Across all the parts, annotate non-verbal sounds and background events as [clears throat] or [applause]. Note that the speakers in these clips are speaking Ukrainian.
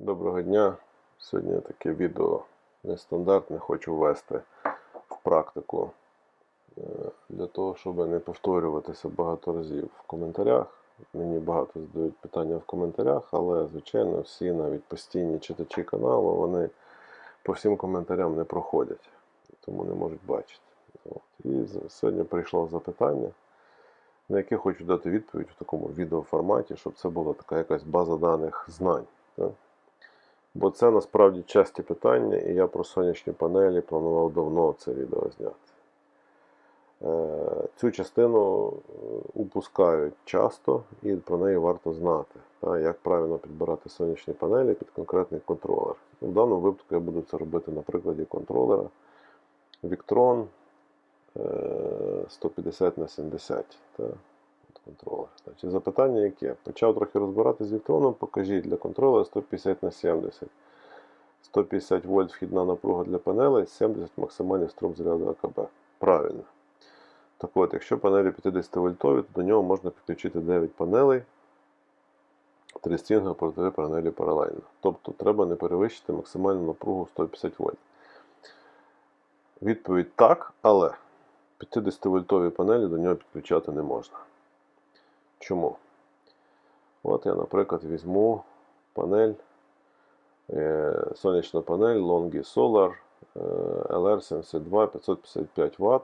Доброго дня. Сьогодні таке відео нестандартне, хочу ввести в практику е, для того, щоб не повторюватися багато разів в коментарях. Мені багато задають питання в коментарях, але, звичайно, всі навіть постійні читачі каналу, вони по всім коментарям не проходять, тому не можуть бачити. От. І сьогодні прийшло запитання, на яке хочу дати відповідь в такому відеоформаті, щоб це була така якась база даних знань. Бо це насправді часті питання, і я про сонячні панелі планував давно це відео зняти. Е, Цю частину е, упускають часто, і про неї варто знати, як правильно підбирати сонячні панелі під конкретний контролер. В даному випадку я буду це робити на прикладі контролера Victron е, 150 на 70 та, от контролер. Значить, запитання яке? Почав трохи розбиратися з Victron, покажіть для контролера 150 на 70. 150 вольт вхідна напруга для панелей, 70 максимальний струм заряду АКБ. Правильно. Так от, якщо панелі 50 вольтові, то до нього можна підключити 9 панелей, 3 стінги по 3 панелі паралельно. Тобто треба не перевищити максимальну напругу 150 вольт. Відповідь так, але 50 вольтові панелі до нього підключати не можна. Чому? От я, наприклад, візьму панель, е, сонячна панель Longi Solar е, LR72 555 Вт,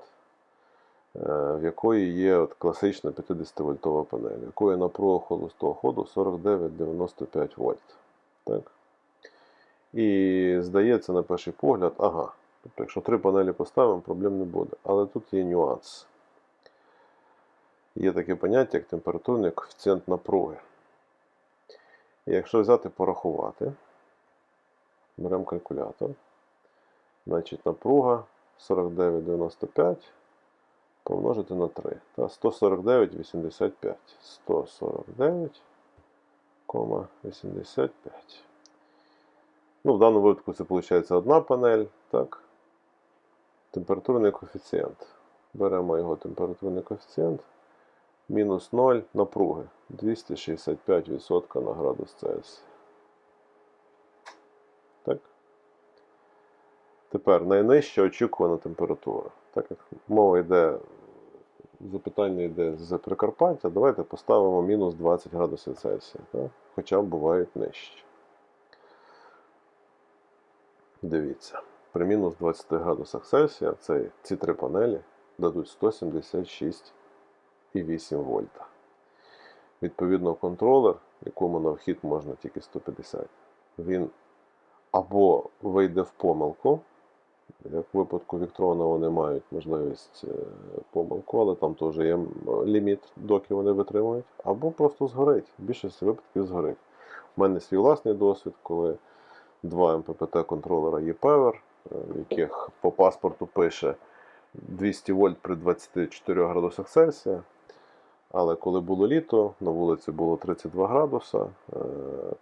е, в якої є от класична 50 вольтова панель, якої напруга холостого ходу 49,95 вольт. Так? І здається на перший погляд, ага, тобто, якщо три панелі поставимо, проблем не буде. Але тут є нюанс. Є таке поняття, як температурний коефіцієнт напруги. І якщо взяти порахувати, беремо калькулятор, значить напруга 49,95 помножити на 3. Та 149,85. 149,85. Ну, в даному випадку це виходить одна панель, так? Температурний коефіцієнт. Беремо його температурний коефіцієнт. Мінус 0 напруги 265% на градус Цельсія. Так? Тепер найнижча очікувана температура. Так як мова йде, запитання йде з Прикарпаття, давайте поставимо мінус 20 градусів Цельсія. Так? Хоча бувають нижчі. Дивіться, при мінус 20 градусах Цельсія цей, ці три панелі дадуть 176,8 вольта. Відповідно, контролер, якому на вхід можна тільки 150, він або вийде в помилку, як в випадку Віктрона вони мають можливість е, помилку, але там теж є ліміт, доки вони витримують, або просто згорить. В більшості випадків згорить. У мене свій власний досвід, коли два МППТ контролера ePower, е, в яких по паспорту пише 200 вольт при 24 градусах Цельсія. Але коли було літо, на вулиці було 32 градуса, е,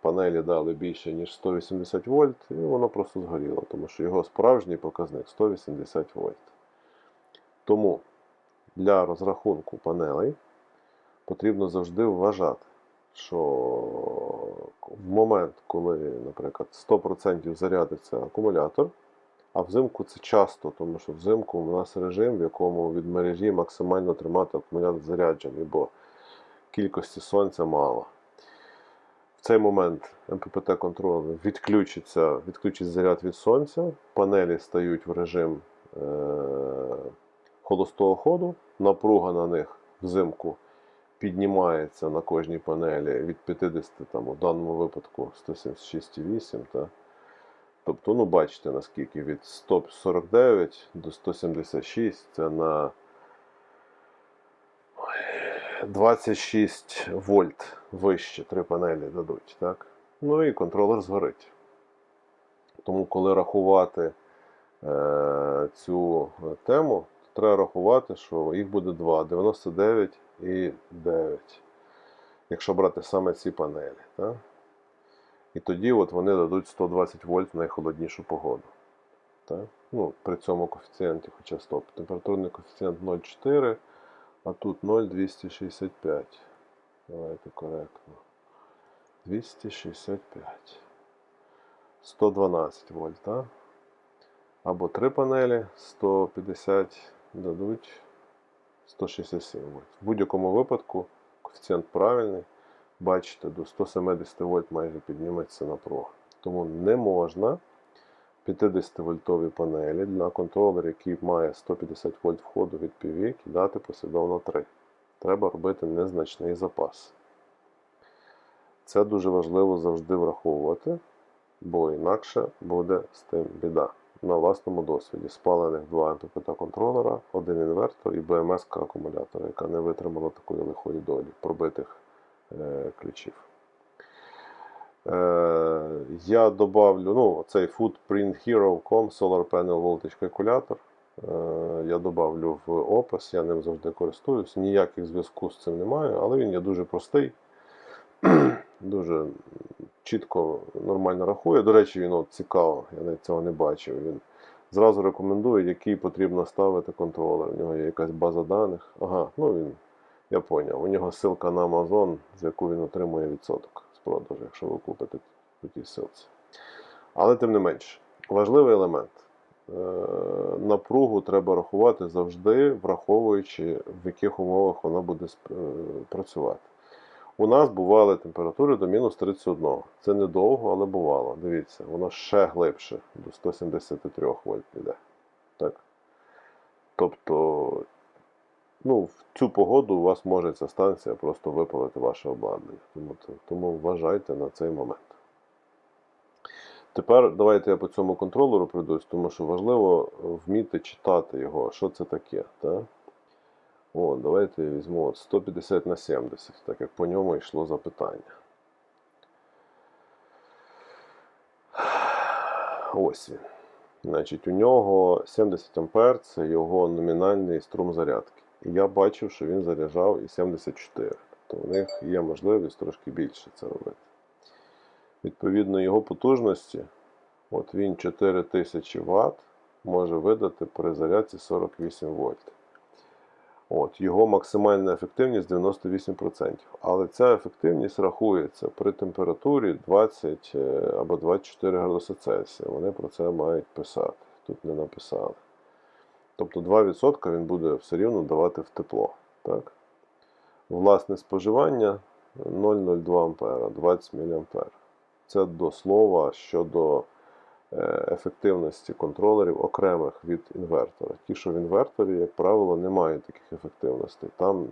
панелі дали більше, ніж 180 вольт, і воно просто згоріло, тому що його справжній показник 180 вольт. Тому для розрахунку панелей потрібно завжди вважати, що в момент, коли, наприклад, 100% зарядиться акумулятор, а взимку це часто, тому що взимку у нас режим, в якому від мережі максимально тримати акумулятор заряджений, бо кількості сонця мало. В цей момент МППТ контролер відключиться, відключить заряд від сонця, панелі стають в режим е- холостого ходу, напруга на них взимку піднімається на кожній панелі від 50, там, у даному випадку 176,8. Тобто, ну бачите, наскільки від 149 до 176 це на 26 вольт вище три панелі дадуть. Так? Ну і контролер згорить. Тому, коли рахувати е, цю тему, то треба рахувати, що їх буде два 99 і 9. Якщо брати саме ці панелі. Так? І тоді от вони дадуть 120 вольт в найхолоднішу погоду. Так? Ну, при цьому коефіцієнті, хоча стоп. Температурний коефіцієнт 0,4, а тут 0,265. Давайте коректно. 265. 112 вольт, так? Або три панелі 150 дадуть 167 вольт. В будь-якому випадку коефіцієнт правильний. Бачите, до 170 вольт майже підніметься напруга. Тому не можна 50 вольтові панелі на контролер, який має 150 вольт входу від PV, кидати послідовно 3. Треба робити незначний запас. Це дуже важливо завжди враховувати, бо інакше буде з тим біда. На власному досвіді спалених два МППТ контролера, один інвертор і БМС акумулятора, яка не витримала такої лихої долі пробитих ключів. Е, я добавлю ну, цей Footprint Hero.com Solar Panel Voltage Calculator. Е, я добавлю в опис, я ним завжди користуюсь. Ніяких зв'язку з цим немає, але він є дуже простий, [clears throat] дуже чітко, нормально рахує. До речі, він от цікаво, я навіть цього не бачив. Він зразу рекомендує, який потрібно ставити контролер. У нього є якась база даних. Ага, ну він, я поняв. У нього ссылка на Amazon, з яку він отримує відсоток з продажу, якщо ви купите по тій ссылці. Але тим не менш, важливий елемент. Е, Напругу треба рахувати завжди, враховуючи, в яких умовах вона буде е, працювати. У нас бували температури до мінус 31. Це недовго, але бувало. Дивіться, воно ще глибше, до 173 вольт піде. Так? Тобто, ну, в цю погоду у вас може ця станція просто випалити ваше обладнання. Тому, тому вважайте на цей момент. Тепер давайте я по цьому контролеру пройдусь, тому що важливо вміти читати його, що це таке. Так? О, давайте я візьму от 150 на 70, так як по ньому йшло запитання. Ось він. Значить, у нього 70 А це його номінальний струм зарядки. Я бачив, що він заряджав і 74. То в них є можливість трошки більше це робити. Відповідно, його потужності, от він 4000 Вт може видати при зарядці 48 вольт. От, його максимальна ефективність 98%. Але ця ефективність рахується при температурі 20 е, або 24 градуси Цельсія. Вони про це мають писати. Тут не написали. Тобто 2% він буде все рівно давати в тепло. Так? Власне споживання 0,02 А, 20 мА. Це до слова щодо е, ефективності контролерів окремих від інвертора. Ті, що в інверторі, як правило, не мають таких ефективностей. Там,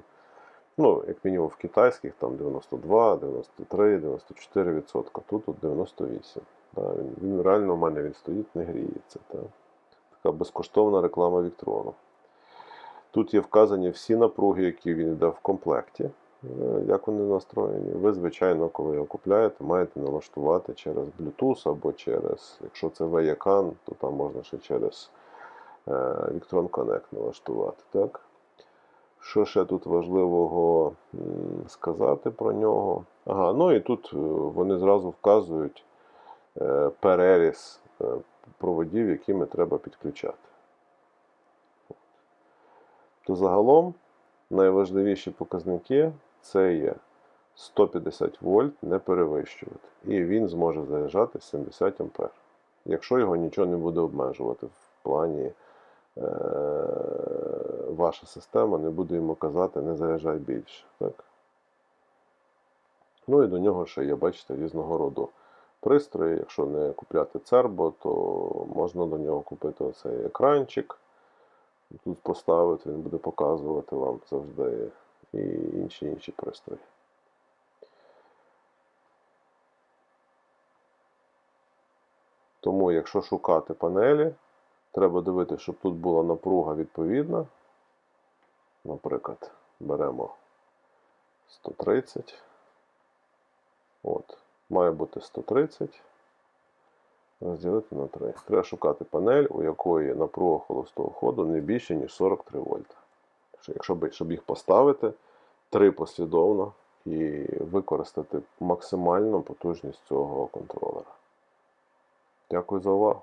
ну, як мінімум в китайських, там 92, 93, 94 відсотка. Тут от 98. Да, він, він реально в мене він стоїть, не гріється. Та. Така безкоштовна реклама Віктрону. Тут є вказані всі напруги, які він йде в комплекті, е, як вони настроєні. Ви, звичайно, коли його купляєте, маєте налаштувати через Bluetooth або через, якщо це VECAN, то там можна ще через е, Victron Connect налаштувати. Так? Що ще тут важливого сказати про нього? Ага, ну і тут е, вони зразу вказують е, переріз е, проводів, якими треба підключати. То загалом найважливіші показники це є 150 вольт не перевищувати. І він зможе заряджати 70 А. Якщо його нічого не буде обмежувати в плані е, ваша система не буде йому казати не заряджай більше. Так? Ну і до нього ще є, бачите, різного роду пристрої. Якщо не купляти цербо, то можна до нього купити оцей екранчик. Тут поставити, він буде показувати вам завжди і інші інші пристрої. Тому, якщо шукати панелі, треба дивитися, щоб тут була напруга відповідна. Наприклад, беремо 130. От, має бути 130. Розділити на 3. Треба шукати панель, у якої напруга холостого ходу не більше, ніж 43 вольта. Якщо щоб їх поставити, 3 послідовно і використати максимальну потужність цього контролера. Дякую за увагу.